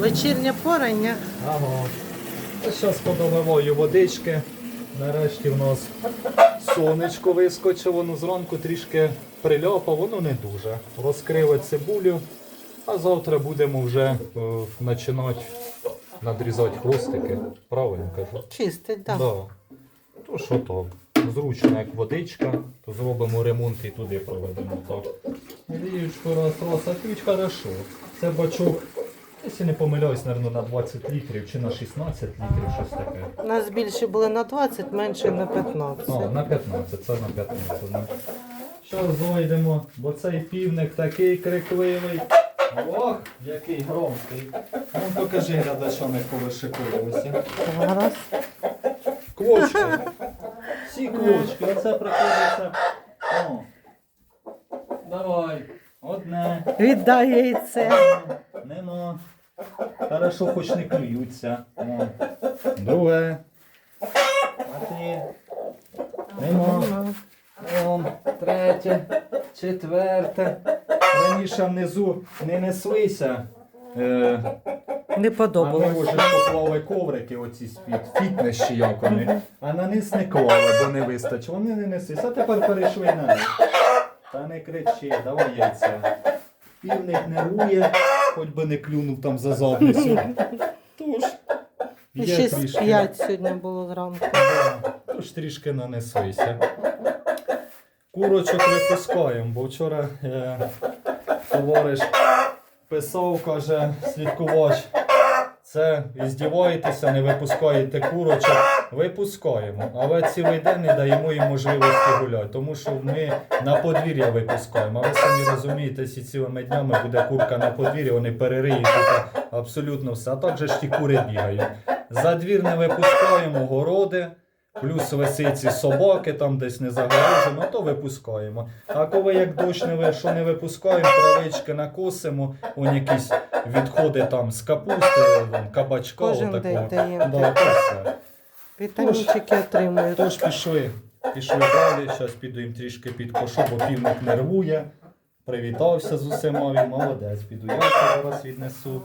Вечірнє порання. Ага. Зараз подоливаю водички. Нарешті в нас сонечко вискочило, ну зранку трішки приляпало, воно не дуже. Розкрили цибулю, а завтра будемо вже е, починати надрізати хвостики. Правильно кажу? Чистить, так. Да. То що так. Зручно, як водичка, то зробимо ремонт і туди проведемо так. Ліючку раз, раз, а п'ють хорошо. Це бачок, якщо не помиляюсь, мабуть, на 20 літрів чи на 16 літрів, щось таке. У нас більше були на 20, менше на 15. А, на 15, це на 15. Ну. Зараз зайдемо, бо цей півник такий крикливий. Ох, який громкий. Ну покажи глядачам, як повишикуємося. Зараз. Квочки. Всі квочки. Оце приходиться. О. Давай. Одне. Віддай яйце. Нема. Хорошо, хоч не клюються. О. Друге. А ти. Нема. О, третє, четверте. Раніше внизу не неслися. Е, Не а ми подобалось. вже поклали коврики оці з-під фітнес як вони. А на низ не клали, бо не вистачило. Вони не неслись. А тепер перейшли на них. Та не кричи, давай яйця. Півник нервує, хоч би не клюнув там за задницю. Тож. І є ще з трішки. 5 сьогодні було зранку. Да, Тож трішки нанесися. Курочок випускаємо, бо вчора е, товариш писав, каже, слідкувач. Це іздіваєтеся, не випускаєте курочок, випускаємо, але цілий день не даємо їм можливості гуляти, тому що ми на подвір'я випускаємо. А ви самі розумієте, якщо цілими днями буде курка на подвір'ї, вони перериють абсолютно все. А так же ж ті кури бігають. За двір не випускаємо городи, плюс лисиці собаки там десь не загорожено, то випускаємо. А коли як дощ не ви- що не випускаємо, травички накосимо, он якісь відходи там з капусти, вон, кабачка, Кожен отакого. день даємо. Да, то все. Вітамінчики отримують. Тож пішли. Пішли далі, зараз піду їм трішки підкошу, бо півник нервує. Привітався з усіма, він молодець, піду я зараз віднесу.